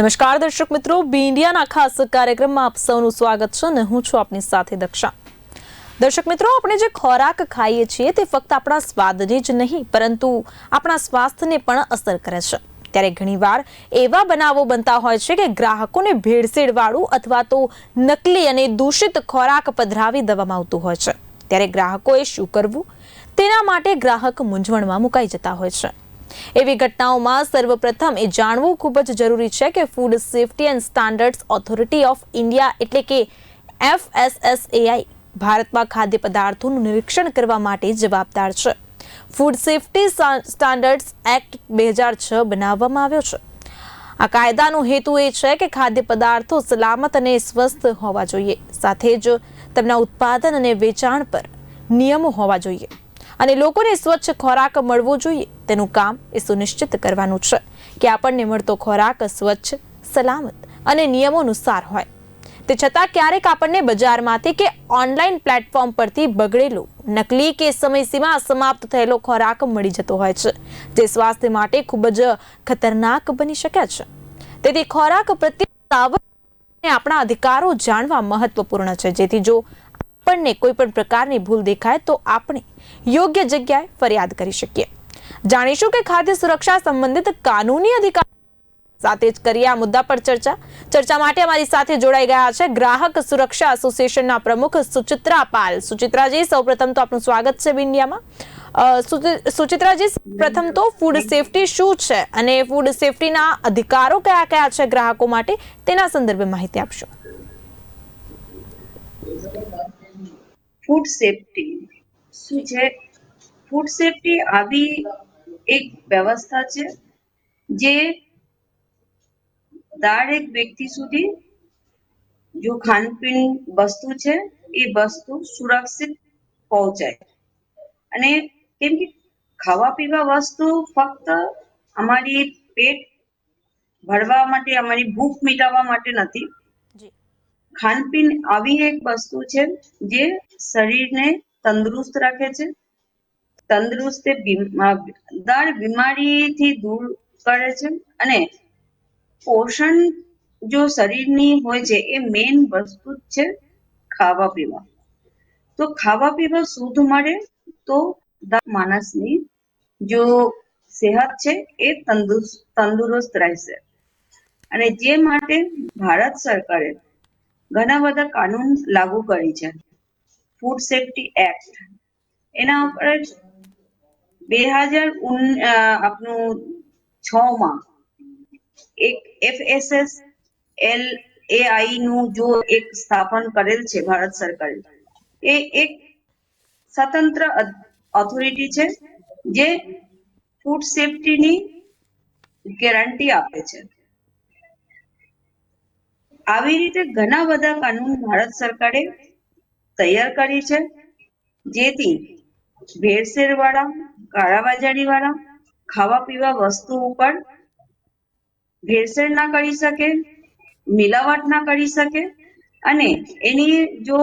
નમસ્કાર, દર્શક મિત્રો. બી ઇન્ડિયાના ખાસ કાર્યક્રમમાં આપ સૌનું સ્વાગત છે અને હું છું આપની સાથે દક્ષા. દર્શક મિત્રો, આપણે જે ખોરાક ખાઈએ છીએ તે ફક્ત આપણા સ્વાદને જ નહીં, પરંતુ આપણા સ્વાસ્થ્યને પણ અસર કરે છે. ત્યારે ઘણીવાર એવા બનાવો બનતા હોય છે કે ગ્રાહકોને ભેળસેળવાળું અથવા તો નકલી અને દૂષિત ખોરાક પધરાવી દેવામાં આવતું હોય છે. ત્યારે ગ્રાહકોએ શું કરવું? તેના માટે ગ્રાહક મૂંઝવણમાં મુકાઈ જતા હોય છે. એવી ઘટનાઓમાં સર્વપ્રથમ એ જાણવું ખૂબ જ જરૂરી છે કે food safety and standards authority of India એટલે કે એફએસએસએઆઈ ભારતમાં ખાદ્ય પદાર્થોનું નિરીક્ષણ કરવા માટે જવાબદાર છે. ફૂડ સેફ્ટી સ્ટાન્ડર્ડ્સ એક્ટ બે હજાર છ બનાવવામાં આવ્યો છે. આ કાયદાનો હેતુ એ છે કે ખાદ્ય પદાર્થો સલામત અને સ્વસ્થ હોવા જોઈએ. સાથે જ તેમના ઉત્પાદન અને વેચાણ પર નિયમો હોવા જોઈએ. અને લોકોને સ્વચ્છ ખોરાક મળવો જોઈએ. તેનું કામ એ સુનિશ્ચિત કરવાનું છે કે આપણને મળતો ખોરાક સ્વચ્છ, સલામત અને નિયમોનુસાર હોય. તે છતાં ક્યારેક આપણને બજારમાંથી કે ઓનલાઈન પ્લેટફોર્મ પરથી બગડેલો, નકલી કે સમયસીમા સમાપ્ત થયેલો ખોરાક મળી જતો હોય છે, જે સ્વાસ્થ્ય માટે ખૂબ જ ખતરનાક બની શકે છે. તેથી ખોરાક પ્રત્યે સાવધ આપણા અધિકારો જાણવા મહત્વપૂર્ણ છે. જેથી જો આપણને કોઈ પણ પ્રકારની ભૂલ દેખાય તો આપણે યોગ્ય જગ્યાએ ફરિયાદ કરી શકીએ. જાણીશું કે ખાદ્ય સુરક્ષા સંબંધિત કાનૂની અધિકાર સાથે જ કરીએ આ મુદ્દા પર ચર્ચા. ચર્ચા માટે અમારી સાથે જોડાઈ ગયા છે ગ્રાહક સુરક્ષા એસોસિએશનના પ્રમુખ સુચિત્રા પાલ. સુચિત્રાજી, સૌપ્રથમ તો આપનું સ્વાગત છે ઇન્ડિયામાં સુચિત્રાજી, પ્રથમ તો ફૂડ સેફટી શું છે અને ફૂડ સેફટીના અધિકારો કયા કયા છે ગ્રાહકો માટે? તેના સંદર્ભે માહિતી આપશો. ફૂડ સેફટી શું છે? ફૂડ સેફટી આવી એક વ્યવસ્થા છે જે દરેક વ્યક્તિ સુધી જો ખાનપીન વસ્તુ છે, એ વસ્તુ સુરક્ષિત પહોંચાય. અને કેમ કે ખાવા પીવા વસ્તુ ફક્ત અમારી પેટ ભરવા માટે, અમારી ભૂખ મિટાવવા માટે નથી ખાનપીન આવી એક વસ્તુ છે જે શરીરને તંદુરસ્ત રાખે છે. તંદુરસ્ત દર બીમારીથી દૂર કરે છે અને પોષણ જો શરીરની હોય છે એ મેઇન વસ્તુ જ છે ખાવા પીવા. તો ખાવા પીવા શુદ્ધ મળે તો માણસની જો સેહત છે એ તંદુરસ્ત તંદુરસ્ત રહેશે. અને જે માટે ભારત સરકારે ઘણા બધા કાનૂન લાગુ કરી છે. ફૂડ સેફ્ટી એક્ટ એના ઉપર બે હજાર આપનું છ માં એક એફએસએસ એલ એઆઈ નું જો એક સ્થાપન કરેલ છે ભારત સરકારે. એ એક સ્વતંત્ર ઓથોરિટી છે જે ફૂડ સેફ્ટીની ગેરંટી આપે છે. આવી રીતે ઘણા બધા કાનૂન ભારત સરકારે તૈયાર કરી છે. જેથી ભેળસેળ વાળા કાળાબજારી વાળા ખાવા પીવા વસ્તુ ઉપર ભેળસેળ ના કરી શકે, મિલાવટ ના કરી શકે અને એની જો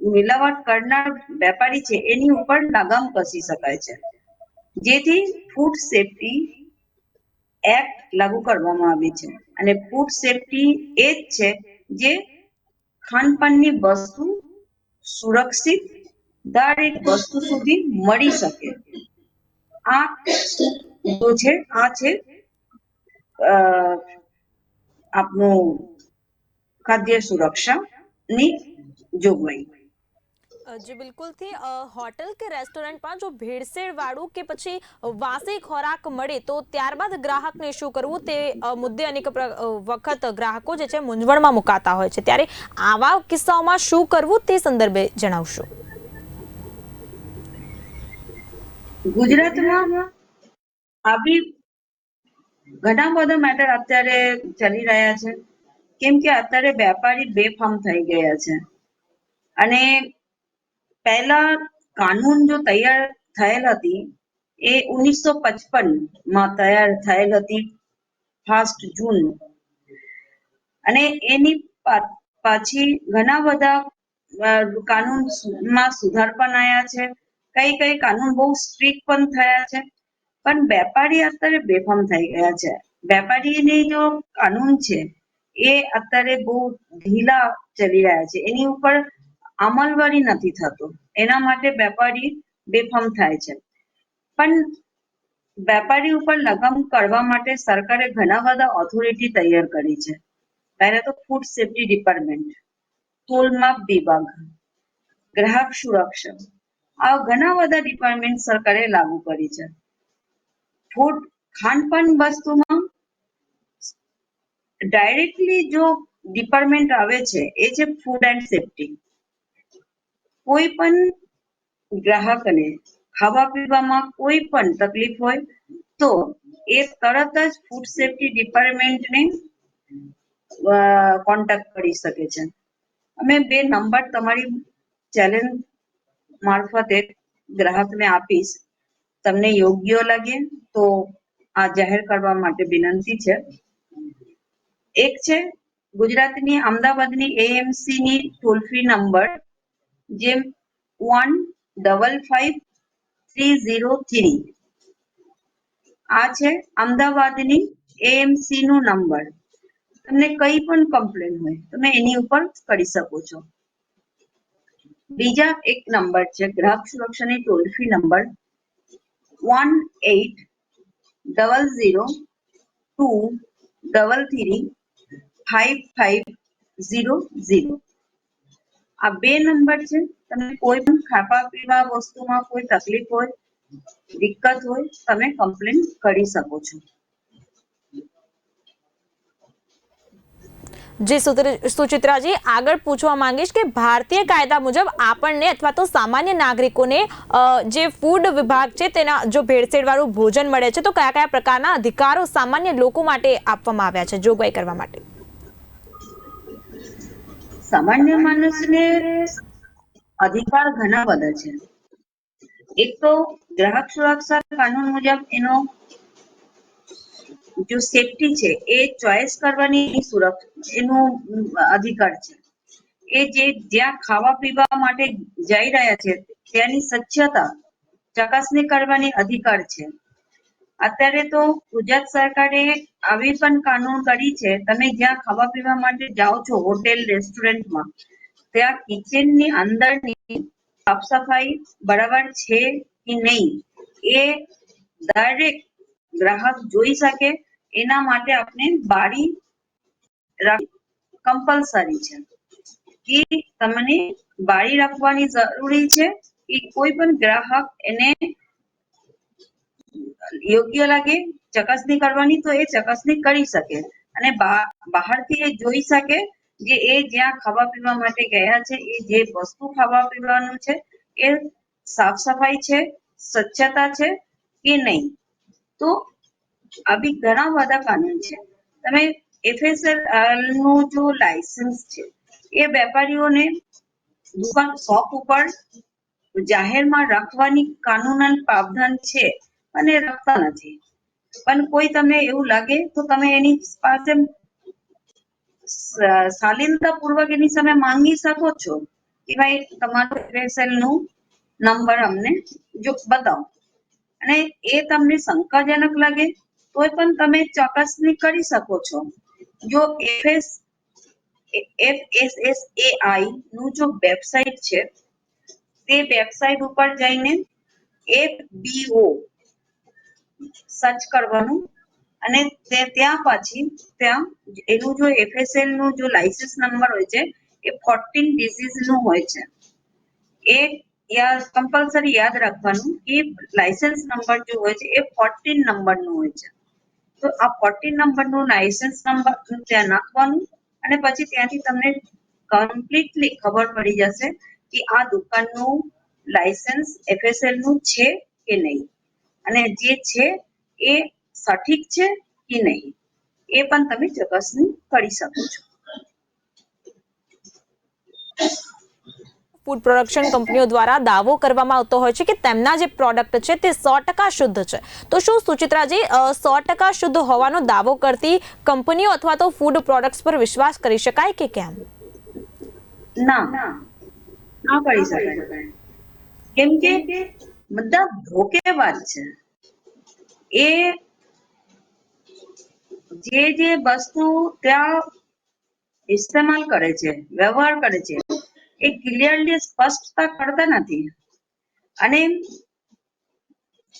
મિલાવટ કરનાર વેપારી છે, એની ઉપર લગામ કસી શકાય છે. જેથી ફૂડ સેફટી એક્ટ લાગુ કરવામાં આવી છે. અને ફૂડ સેફ્ટી એ જ છે જે ખાનપાનની વસ્તુ સુરક્ષિત દરેક વસ્તુ સુધી મળી શકે. આ જો છે આ છે અ, આપનું ખાદ્ય સુરક્ષાની જોગવાઈ. જી બિલકુલથી હોટલ કે રેસ્ટોરન્ટમાં જો ભેળસેળ વાળું કે પછી વાસી ખોરાક મળે, તો ત્યારબાદ ગ્રાહકને શું કરવું? તે મુદ્દે અનેક વખત ગ્રાહકો જે છે મૂંઝવણમાં મુકાતા હોય છે. ત્યારે આવા કિસ્સાઓમાં શું કરવું તે સંદર્ભે જણાવશો. ગુજરાતમાં આવી ઘણા બધા મેટર અત્યારે ચાલી રહ્યા છે. કેમ કે અત્યારે વેપારી બેફામ થઈ ગયા છે. અને પહેલા કાનૂન જો તૈયાર થયેલ હતી, એ ઓગણીસો પચપનમાં તૈયાર થયેલ હતી, ફાસ્ટ જૂન. અને એની પાછી ઘણા બધા કાનૂન કાનૂનમાં સુધાર પણ આવ્યા છે. કઈ કઈ કાનૂન બહુ સ્ટ્રીક પણ થયા છે. પણ વેપારી અત્યારે બેફામ થઈ ગયા છે. વેપારીની જો કાનૂન છે, એ અત્યારે બહુ ઢીલા ચલી રહ્યા છે. એની ઉપર અમલવારી નથી થતો. એના માટે વેપારી બેફામ થાય છે. પણ વેપારી ઉપર લગામ કરવા માટે સરકારે ઘણા બધા ઓથોરિટી તૈયાર કરી છે. પહેલા તો ફૂડ સેફ્ટી ડિપાર્ટમેન્ટ તોલમાપ વિભાગ, ગ્રાહક સુરક્ષા, આ ઘણા બધા ડિપાર્ટમેન્ટ સરકારે લાગુ કરી છે. ફૂડ ખાનપાન વસ્તુમાં ડાયરેક્ટલી જો ડિપાર્ટમેન્ટ આવે છે, એ છે ફૂડ એન્ડ સેફ્ટી કોઈ પણ ગ્રાહકને ખાવા પીવામાં કોઈ પણ તકલીફ હોય તો એ તરત જ ફૂડ સેફ્ટી ડિપાર્ટમેન્ટને કોન્ટેક્ટ કરી શકે છે. અમે બે નંબર તમારી ચેલેન્જ મારફતે ગ્રાહકને આપીશ. તમને યોગ્ય લાગે તો આ જાહેર કરવા માટે વિનંતી છે. એક છે ગુજરાતની અમદાવાદની એએમસી ની ટોલ ફ્રી નંબર જે one double five three zero three આ છે અમદાવાદની એએમસી નો નંબર તમને કઈ પણ કમ્પ્લેન હોય, તમે એની ઉપર કરી શકો છો. બીજા એક નંબર છે, ગ્રાહક સુરક્ષાની toll free number one eight double zero two double three five five zero zero આ બે નંબર છે. તમને કોઈ પણ ખાવા પીવા વસ્તુમાં કોઈ તકલીફ હોય, દિક્કત હોય, તમે કમ્પ્લેન કરી શકો છો. જી સુચિત્રાજી, આગળ પૂછવા માંગીશ કે ભારતીય કાયદા મુજબ આપણને અથવા તો સામાન્ય નાગરિકોને જે ફૂડ વિભાગ છે તેના જો ભેળસેળવાળું ભોજન મળે છે, તો કયા કયા પ્રકારના અધિકારો સામાન્ય લોકો માટે આપવામાં આવ્યા છે, જોગવાઈ કરવા માટે? સામાન્ય માણસને અધિકાર ઘણા બધા છે. એક તો ગ્રાહક સુરક્ષા કાનૂન મુજબ એનો જો સેફટી છે, એ ચોઈસ કરવાની સુરક્ષા, એનો અધિકાર છે. એ જે જ્યાં ખાવા પીવા માટે જઈ રહ્યા છે તેની સ્વચ્છતા ચકાસણી કરવાની અધિકાર છે. અત્યારે તો ગુજરાત સરકારે આવી પણ કાનૂન કરી છે. તમે જ્યાં ખાવા પીવા માટે જાઓ છો, હોટેલ, રેસ્ટોરન્ટમાં, ત્યાં કિચનની અંદરની સાફ સફાઈ બરાબર છે કે નહીં? એ દરેક ગ્રાહક જોઈ શકે. એના માટે આપણે બારી કમ્પલસરી છે. કે તમને બારી રાખવાની જરૂરી છે કે કોઈ પણ ગ્રાહક એને યોગ્ય લાગે, ચકાસણી કરવાની, તો એ ચકાસણી કરી શકે. અને બહારથી એ જોઈ શકે જે એ જ્યાં ખાવા પીવા માટે ગયા છે, એ જે વસ્તુ ખાવા પીવાનું છે, એ સાફ સફાઈ છે, સ્વચ્છતા છે કે નહીં? તો આવી ઘણા બધા કાનૂન છે. તમે એફએસએલનું જો લાયસન્સ છે, એ વેપારીઓને દુકાન શોપ ઉપર જાહેરમાં રાખવાની કાનૂનન પ્રાવધાન છે. અને રાખતા નથી. પણ કોઈ તમને એવું લાગે તો તમે એની પાસે શાલીનતા પૂર્વક એની સામે માંગી શકો છો. કે ભાઈ તમારું એફએસએલનું નંબર અમને જો બતાવો. અને એ તમને શંકાજનક લાગે તોય પણ તમે ચકાસણી કરી શકો છો. જો એફએસ, એફએસએસએઆઈ નું જો વેબસાઇટ છે, તે વેબસાઇટ ઉપર જઈને એફબીઓ સર્ચ કરવાનું. અને તે ત્યાં પછી, ત્યાં એનું જો એફએસએલનું જો લાઇસન્સ નંબર હોય છે, એ ફોર્ટીન ડિઝીઝનું હોય છે. એ યાદ કમ્પલસરી યાદ રાખવાનું કે લાઇસન્સ નંબર જો હોય છે, એ ફોર્ટીન નંબરનું હોય છે. તો આ ફોર્ટીન નંબરનું લાઇસન્સ નંબર ત્યાં નાખવાનું અને પછી ત્યાંથી તમને કમ્પ્લીટલી ખબર પડી જશે કે આ દુકાનનું લાઇસન્સ એફએસએલનું છે કે નહીં. અને જે છે એ સઠીક છે કે નહીં એ પણ તમે ચકાસણી કરી શકો છો. ફૂડ પ્રોડક્શન કંપનીઓ દ્વારા દાવો કરવામાં આવતો હોય છે કે તેમના જે પ્રોડક્ટ છે તે સો ટકા શુદ્ધ છે. તો શું સુચિત્રાજી સો ટકા શુદ્ધ હોવાનો દાવો કરતી કંપનીઓ અથવા તો ફૂડ પ્રોડક્ટ્સ પર વિશ્વાસ કરી શકાય કે કેમ? ના. ના કરી શકાય. કેમ કે બધા ધોકેબાજ છે. એ જે જે વસ્તુ ત્યાં ઇસ્તેમાલ કરે છે, વ્યવહાર કરે છે, એ ક્લિયરલી સ્પષ્ટતા કરતા નથી. અને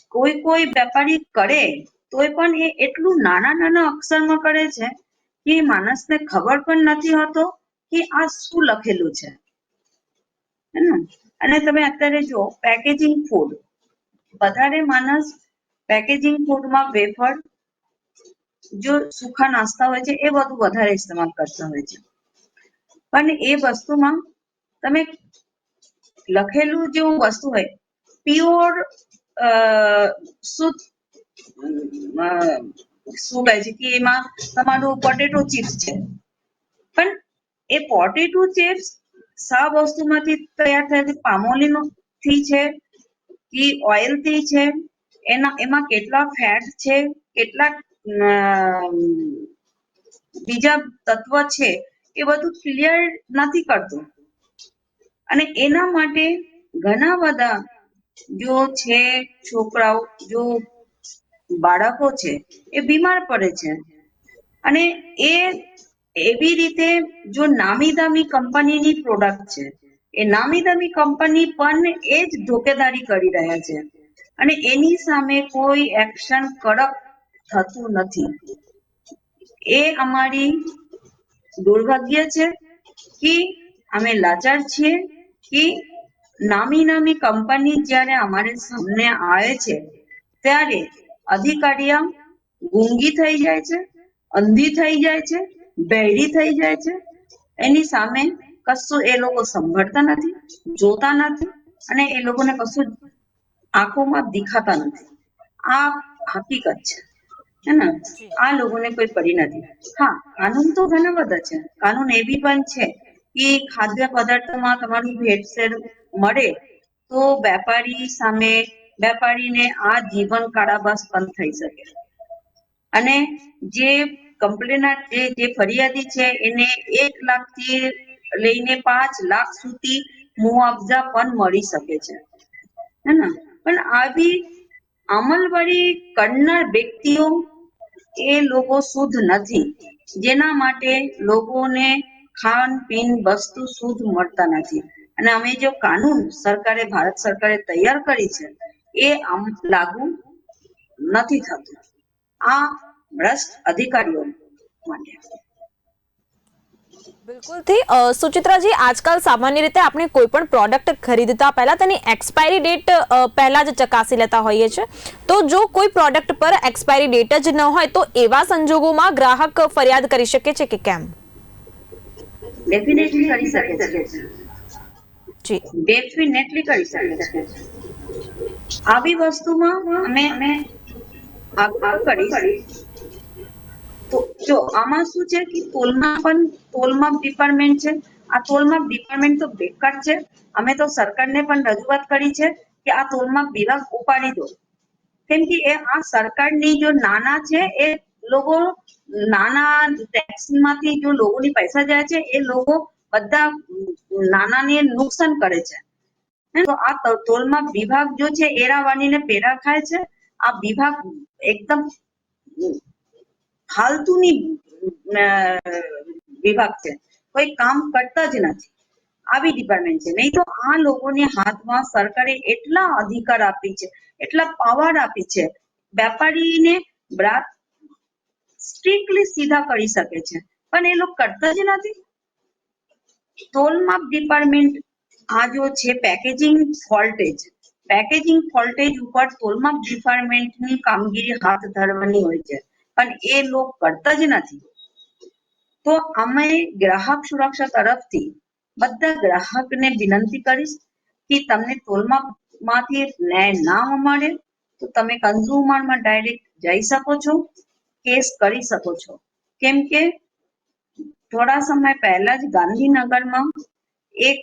કોઈ કોઈ વેપારી કરે, તોય પણ એ એટલું નાના નાના અક્ષરમાં કરે છે કે માણસને ખબર પણ નથી હોતો કે આ શું લખેલું છે. હે ને? અને તમે અત્યારે જો પેકેજિંગ ફૂડ વધારે માણસ પેકેજિંગ ફૂડમાં વેફર, જો સુખા નાસ્તા હોય છે, એ બધું વધારે ઇસ્તેમાલ કરતા હોય છે. પણ એ વસ્તુમાં તમે લખેલું જેવું વસ્તુ હોય પ્યોર શુદ્ધ શું કહે છે કે એમાં તમારું પોટેટો ચિપ્સ છે. પણ એ પોટેટો ચિપ્સ સા વસ્તુમાંથી તૈયાર થયેલી પામોલીનો થી છે, કે ઓઇલથી છે, એના, એમાં કેટલા ફેટ છે, કેટલા બીજા તત્વ છે, એ બધું ક્લિયર નથી કરતું. અને એના માટે ઘણા બધા જો છે, છોકરાઓ, જો બાળકો છે, એ બીમાર પડે છે. અને એ એવી રીતે જો નામી દામી કંપનીની પ્રોડક્ટ છે, એ નામી દામી કંપની પણ એ જ ધોકેદારી કરી રહ્યા છે. અને એની સામે કોઈ એક્શન કડક થતું નથી. એ અમારી દુર્ભાગ્ય છે કે અમે લાચાર છીએ કે નામી નામી કંપની જ્યારે અમારે સામે આવે છે, ત્યારે અધિકારીઓ ગુંગી થઈ જાય છે, અંધી થઈ જાય છે બહેરી થઈ જાય છે. એની સામે કશું એ લોકો સંભળતા નથી જોતા નથી અને એ લોકોને કશું આંખોમાં દેખાતા નથી. આ હકીકત છે. હે ને? આ લોકોને કોઈ પડી નથી. હા કાનૂન તો ઘણા બધા છે. કાનૂન એવી પણ છે કે ખાદ્ય પદાર્થોમાં તમારું ભેળસેળ મળે તો વેપારી સામે વેપારીને આ જીવન કાળાવાસ પણ થઈ શકે. અને જે કમ્પ્લેના જે જે ફરિયાદી છે, એને એક લાખથી લઈને પાંચ લાખ સુધી મુઆવજા પણ મળી શકે છે. હે ને? પણ આવી અમલવારી કરનાર વ્યક્તિઓ એ લોકો શુદ્ધ નથી. જેના માટે લોકોને ખાન, પીન, વસ્તુ શુદ્ધ મળતા નથી. અને અમે જો કાનૂન સરકારે, ભારત સરકારે તૈયાર કરી છે, એ આમ લાગુ નથી થતું. આ ભ્રષ્ટ અધિકારીઓ માટે બિલકુલથી સુચિત્રાજી આજકાલ સામાન્ય રીતે આપણે કોઈ પણ પ્રોડક્ટ ખરીદતા પહેલા તેની એક્સપાયરી ડેટ પહેલાં જ ચકાસી લેતા હોઈએ છીએ. તો જો કોઈ પ્રોડક્ટ પર એક્સપાયરી ડેટ જ ન હોય તો એવા સંજોગોમાં ગ્રાહક ફરિયાદ કરી શકે છે કે કેમ? ડેફિનેટલી કરી શકે છે. જી. ડેફિનેટલી કરી શકે છે. આવી વસ્તુમાં અમે અમે આગ્રહ કરીશ. તો જો, આમાં શું છે કે તોલમાં પણ તોલમાં ડિપાર્ટમેન્ટ છે. આ તોલમાં ડિપાર્ટમેન્ટ તો બેકાર છે. અમે તો સરકારને પણ રજૂઆત કરી છે કે આ તોલમાપ વિભાગ ઉપાડી દો. કેમ કે એ આ સરકારની જો નાના છે, એ લોકો નાના ટેક્સમાંથી જો લોકોની પૈસા જાય છે, એ લોકો બધા નાનાને નુકસાન કરે છે. તો આ તોલમાં વિભાગ જો છે એરા વાળીને પેરા ખાય છે. આ વિભાગ એકદમ ફાલતુની વિભાગ છે. કોઈ કામ કરતા જ નથી. આવી ડિપાર્ટમેન્ટ છે. નહીં તો આ લોકોને હાથમાં સરકારે એટલા અધિકાર આપી છે, એટલા પાવર આપી છે, વેપારીને બ્રાત, સ્ટ્રિક્ટલી સીધા કરી શકે છે. પણ એ લોકો કરતા જ નથી. તોલમાપ ડિપાર્ટમેન્ટ આ જો છે પેકેજિંગ ફોલ્ટેજ પેકેજિંગ ફોલ્ટેજ ઉપર તોલમાપ ડિપાર્ટમેન્ટની કામગીરી હાથ ધરવાની હોય છે. પણ એ લોકો કરતા જ નથી. તો અમે ગ્રાહક સુરક્ષા તરફથી બધા ગ્રાહકને વિનંતી કરીશ કે તમને તોલમાપમાંથી ન્યાય ના મળે, તો તમે કન્ઝ્યુમરમાં ડાયરેક્ટ જઈ શકો છો, કેસ કરી શકો છો. કેમ કે થોડા સમય પહેલા જ ગાંધીનગરમાં એક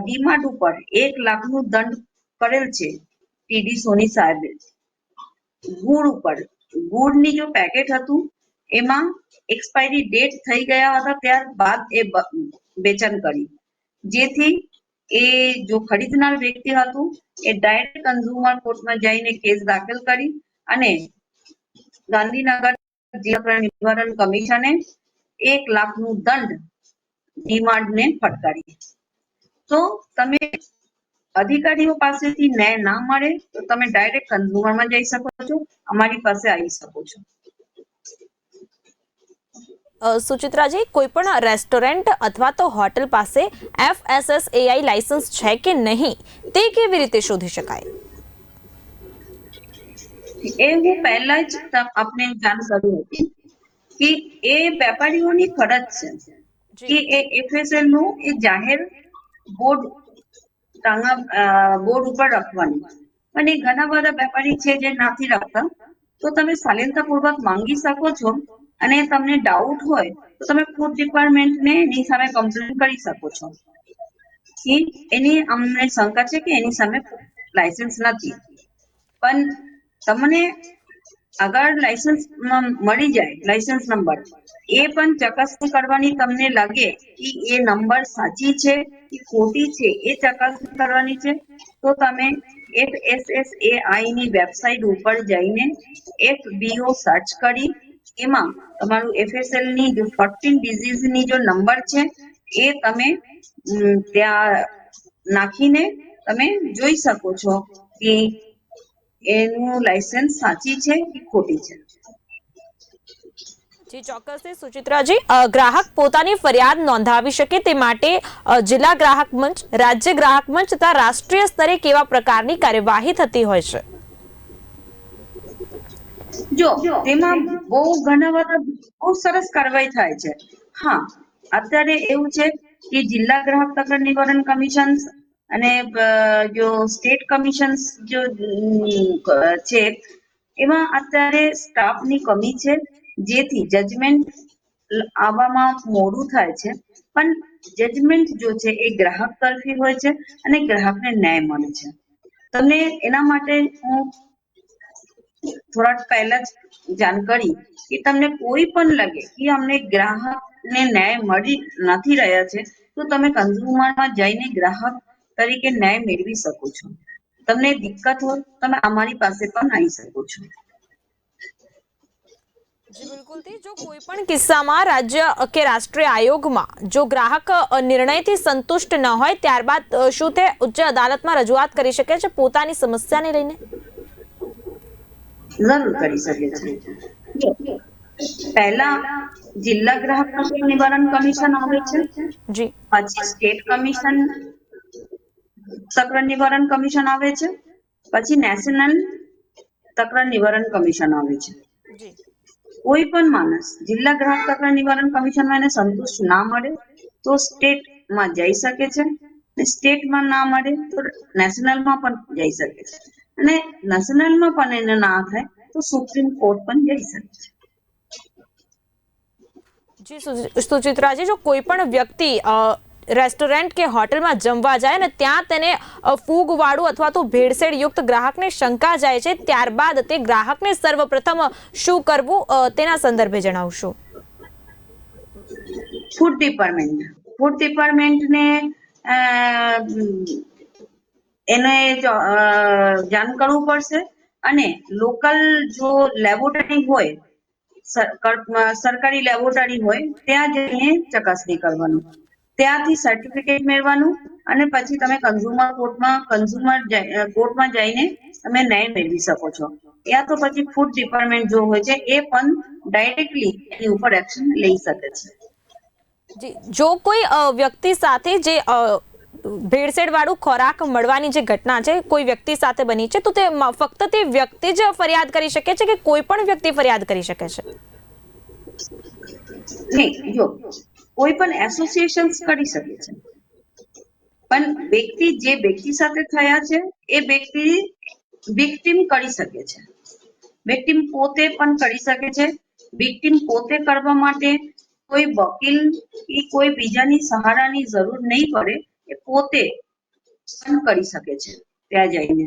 ડીમાર્ટ ઉપર એક લાખનું દંડ કરેલ છે ટીડી સોની સાહેબે. ગુડ ઉપર. ગુડની જો પેકેટ હતું, એમાં એક્સપાયરી ડેટ થઈ ગયા હતા, ત્યારબાદ એ વેચાણ કરી. જેથી એ જો ખરીદનાર વ્યક્તિ હતું, એ ડાયરેક્ટ કન્ઝ્યુમર કોર્ટમાં જઈને કેસ દાખલ કરી અને ગાંધીનગર જિલ્લા નિવારણ કમિશને એક લાખનું દંડ ડીમાર્ટને ફટકારી. તો તમે અધિકારીઓ પાસેથી ન્યાય ના મળે તો તમે ડાયરેક્ટ કન્ઝ્યુમરમાં જઈ શકો છો અમારી પાસે આવી શકો છો. સુચિત્રાજી કોઈ પણ રેસ્ટોરન્ટ અથવા તો હોટલ પાસે એફએસએસએઆઈ લાયસન્સ છે કે નહીં તે કેવી રીતે શોધી શકાય? એ હું પહેલા જ આપને જાણ કરી હતી કે એ વેપારીઓની ફરજ છે કે એ એફએસએલનું એ જાહેર બોર્ડ ટાંગા બોર્ડ ઉપર રાખવાનું. અને ઘણા બધા વેપારી છે જે નથી રાખતા. તો તમે શાલીનતાપૂર્વક માંગી શકો છો અને તમને ડાઉટ હોય તો તમે ફૂડ ડિપાર્ટમેન્ટને એની સામે કમ્પ્લેન કરી શકો છો. કે એની અમને શંકા છે કે એની સામે લાયસન્સ નથી. પણ તમને અગર લાયસન્સ મળી જાય લાયસન્સ નંબર એ પણ ચકાસણી કરવાની તમને લાગે કે એ નંબર સાચી છે કે ખોટી છે, એ ચકાસણી કરવાની છે, તો તમે એફએસએસએઆઈ ની વેબસાઇટ ઉપર જઈને એફબીઓ સર્ચ કરી, એમાં તમારું એફએસએલની ફોર્ટીન ડિઝીઝની જો નંબર છે, એ તમે ત્યાં નાખીને તમે જોઈ શકો છો કે એનું લાયસન્સ સાચી છે કે ખોટી છે? જી ચોક્કસથી સુચિત્રાજી ગ્રાહક પોતાની ફરિયાદ નોંધાવી શકે તે માટે જિલ્લા ગ્રાહક મંચ રાજ્ય ગ્રાહક મંચ તથા રાષ્ટ્રીય સ્તરે કેવા પ્રકારની કાર્યવાહી થતી હોય છે? જો તેમાં બહુ ઘણા બધા બહુ સરસ કાર્યવાહી થાય છે. હા અત્યારે એવું છે કે જિલ્લા ગ્રાહક તકરાર નિવારણ કમિશન અને જો સ્ટેટ કમિશન જો છે, એમાં અત્યારે સ્ટાફની કમી છે, જેથી જજમેન્ટ આવવામાં મોડું થાય છે, પણ જજમેન્ટ જો છે એ ગ્રાહક તરફી હોય છે અને ગ્રાહકને ન્યાય મળે છે. તમને એના માટે હું થોડાક પહેલા જ જાણ કરી કે તમને કોઈ પણ લાગે કે અમને ગ્રાહકને ન્યાય મળી નથી રહ્યા છે, તો તમે કન્ઝ્યુમરમાં જઈને ગ્રાહક તરીકે ન્યાય મેળવી શકો છો. તમને દિક્કત હોય તમે અમારી પાસે પણ આવી શકો છો. જી જો કોઈ પણ કિસ્સામાં રાજ્ય કે રાષ્ટ્રીય આયોગમાં જો ગ્રાહક નિર્ણયથી સંતુષ્ટ ન હોય ત્યારબાદ શું તે ઉચ્ચ અદાલતમાં રજૂઆત કરી શકે છે પોતાની સમસ્યાને લઈને? જરૂર કરી શકે છે. પહેલા જિલ્લા ગ્રાહક નિવારણ કમિશન આવે છે. જી. પછી સ્ટેટ કમિશન તકરાર નિવારણ કમિશન આવે છે. પછી નેશનલ તકરાર નિવારણ કમિશન આવે છે. કોઈ પણ માણસ જિલ્લા ગ્રાહક તકરાર નિવારણ કમિશનમાં એને સંતુષ્ટ ના મળે તો સ્ટેટમાં જઈ શકે છે. સ્ટેટમાં ના મળે તો નેશનલમાં પણ જઈ શકે છે. અને નેશનલમાં પણ એને ના થાય તો સુપ્રીમ કોર્ટ પણ જઈ શકે છે. જી સુચિત્રાજી જો કોઈ પણ વ્યક્તિ રેસ્ટોરન્ટ કે હોટલમાં જમવા જાય ને ત્યાં તેને ફૂગવાળું અથવા તો ભેળસેળ યુક્ત ગ્રાહકને શંકા જાય છે, ત્યારબાદ તે ગ્રાહકને સર્વપ્રથમ, શું કરવું તેના સંદર્ભે જણાવશો. Food department. ફૂડ ડિપાર્ટમેન્ટને એને જાણ કરવું પડશે અને લોકલ જો લેબોરેટરી હોય સરકારી લેબોરેટરી હોય, ત્યાં જઈને ચકાસણી કરવાનું. ત્યાંથી સર્ટિફિકેટ મેળવાનું અને પછી તમે કન્ઝ્યુમર કોર્ટમાં કન્ઝ્યુમર કોર્ટમાં જઈને તમે ન્યાય મેળવી શકો છો. યા તો પછી ફૂડ ડિપાર્ટમેન્ટ જો હોય છે એ પણ ડાયરેક્ટલી એની ઉપર એક્શન લઈ શકે છે. જો કોઈ વ્યક્તિ સાથે જે ભેળસેળ વાળું ખોરાક મળવાની જે ઘટના છે કોઈ વ્યક્તિ સાથે બની છે તો તે ફક્ત તે વ્યક્તિ જ ફરિયાદ કરી શકે છે કે કોઈ પણ વ્યક્તિ ફરિયાદ કરી શકે છે? નહીં જો કોઈ પણ એસોસિએશન કરી શકે છે. પણ વ્યક્તિ જે વ્યક્તિ સાથે થયા છે, એ વ્યક્તિ વિક્ટિમ કરી શકે છે. વિક્ટિમ પોતે પણ કરી શકે છે. વિક્ટિમ પોતે કરવા માટે કોઈ વકીલ કે કોઈ બીજાની સહારાની જરૂર નહીં પડે, એ પોતે પણ કરી શકે છે. ત્યાં જઈને.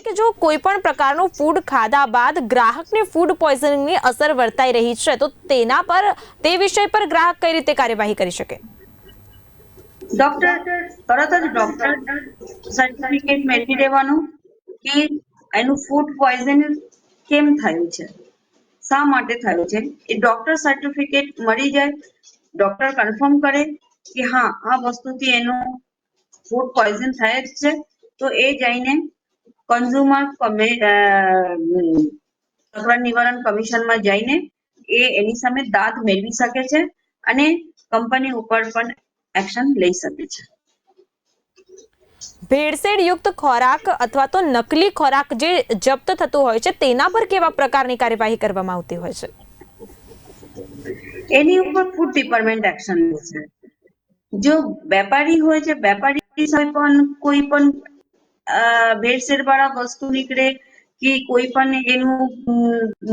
કે જો કોઈ પણ પ્રકારનું ફૂડ ખાધા બાદ ગ્રાહકને ફૂડ પોઈઝનિંગની અસર વર્તાઈ રહી છે, તો તેના પર, તે વિષય પર ગ્રાહક કઈ રીતે કાર્યવાહી કરી શકે? ડોક્ટર, તરત જ ડોક્ટર સર્ટિફિકેટ મેળવી દેવાનું કે એનું ફૂડ પોઈઝન કેમ થયું છે? શા માટે થયું છે? એ ડોક્ટર સર્ટિફિકેટ મળી જાય, ડોક્ટર કન્ફર્મ કરે કે હા, આ વસ્તુથી એનું ફૂડ પોઈઝન થયે જ છે, તો એ જઈને કન્ઝ્યુમર તકરાર નિવારણ કમિશનમાં જઈને એ એની સામે દાદ મેળવી શકે છે અને કંપની ઉપર પણ એક્શન લઈ શકે છે. ભેળસેળ યુક્ત ખોરાક અથવા તો નકલી ખોરાક જે જપ્ત થતું હોય છે તેના પર કેવા પ્રકારની કાર્યવાહી કરવામાં આવતી હોય છે? એની ઉપર ફૂડ ડિપાર્ટમેન્ટ એક્શન લે છે. જો વેપારી હોય છે વેપારી સામે પણ કોઈ પણ ભેળસેળ વાળા વસ્તુ નીકળે કે કોઈ પણ એનું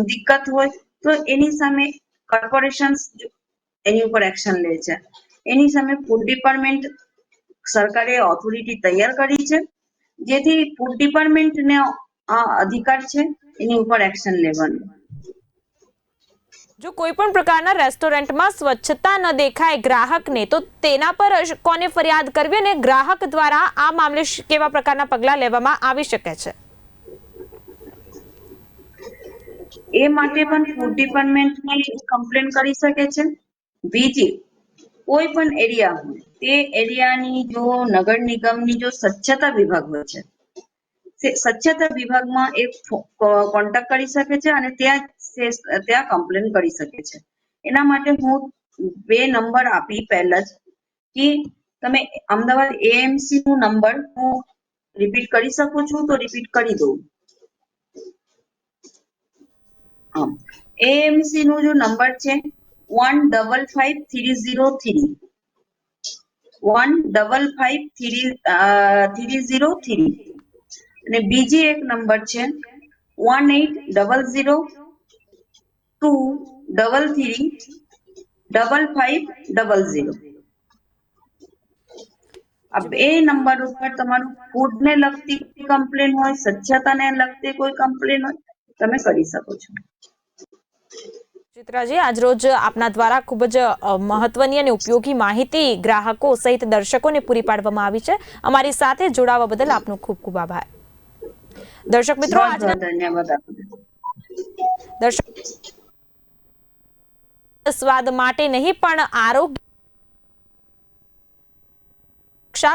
દિક્કત હોય, તો એની સામે કોર્પોરેશન એની ઉપર એક્શન લે છે. એની સામે ફૂડ ડિપાર્ટમેન્ટ સરકારે ઓથોરિટી તૈયાર કરી છે, જેથી ફૂડ ડિપાર્ટમેન્ટને આ અધિકાર છે, એની ઉપર એક્શન લેવાનું. જો કોઈ પણ પ્રકારના રેસ્ટોરન્ટમાં સ્વચ્છતા ન દેખાય ગ્રાહકને, તો તેના પર કોને ફરિયાદ કરવી અને ગ્રાહક દ્વારા આ મામલે કેવા પ્રકારના પગલાં લેવામાં આવી શકે છે? એ માટે પણ ફૂડ ડિપાર્ટમેન્ટને કમ્પ્લેન કરી શકે છે. બીજી, કોઈ પણ એરિયા હોય, તે એરિયાની જો નગર નિગમની જો સ્વચ્છતા વિભાગ હોય છે. સ્વચ્છતા વિભાગમાં એક કોન્ટેક્ટ કરી શકે છે અને ત્યાં ત્યાં કમ્પ્લેન કરી શકે છે. એના માટે હું બે નંબર આપી પહેલા જ કે તમે અમદાવાદ એએમસી નું નંબર હું રિપીટ કરી શકું છું તો રિપીટ કરી દઉં. એએમસી નો જો નંબર છે one double five three zero three one double five three three zero three અને બીજી એક નંબર છે one eight double zero two double three double five double zero આ બે નંબર ઉપર તમારું ફૂડ ને લગતી કમ્પ્લેન હોય સ્વચ્છતાને લગતી કોઈ કમ્પ્લેન હોય તમે કરી શકો છો. ચિત્રાજી આજરોજ આપના દ્વારા ખૂબ જ મહત્વની અને ઉપયોગી માહિતી ગ્રાહકો સહિત દર્શકોને પૂરી પાડવામાં આવી છે. અમારી સાથે જોડાવા બદલ આપનો ખૂબ ખૂબ આભાર. દર્શક મિત્રો આજના ધન્યવાદ દર્શક સ્વાદ માટે નહીં, પણ આરોગ્ય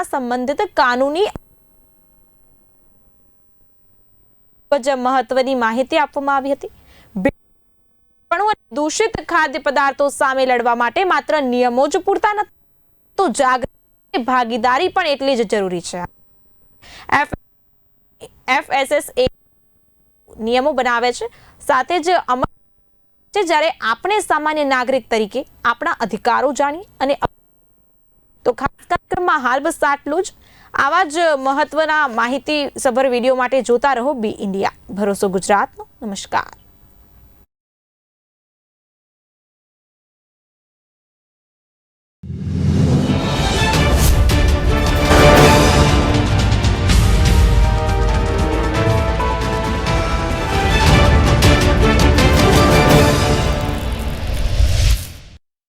સંબંધિત કાનૂની મહત્વની માહિતી આપવામાં આવી હતી. દૂષિત ખાદ્ય પદાર્થો સામે લડવા માટે માત્ર નિયમો જ પૂરતા નથી, તો જાગૃતિ ભાગીદારી પણ એટલી જ જરૂરી છે. એફ એફએસએસ નિયમો બનાવે છે. સાથે જ અમલ છે જ્યારે આપણે સામાન્ય નાગરિક તરીકે આપણા અધિકારો જાણીએ અને તો ખાસ કાર્યક્રમમાં હાલ બસ આટલું જ. આવા જ મહત્વના માહિતી સભર વીડિયો માટે જોતા રહો બી ઇન્ડિયા. ભરોસો ગુજરાતનો. નમસ્કાર.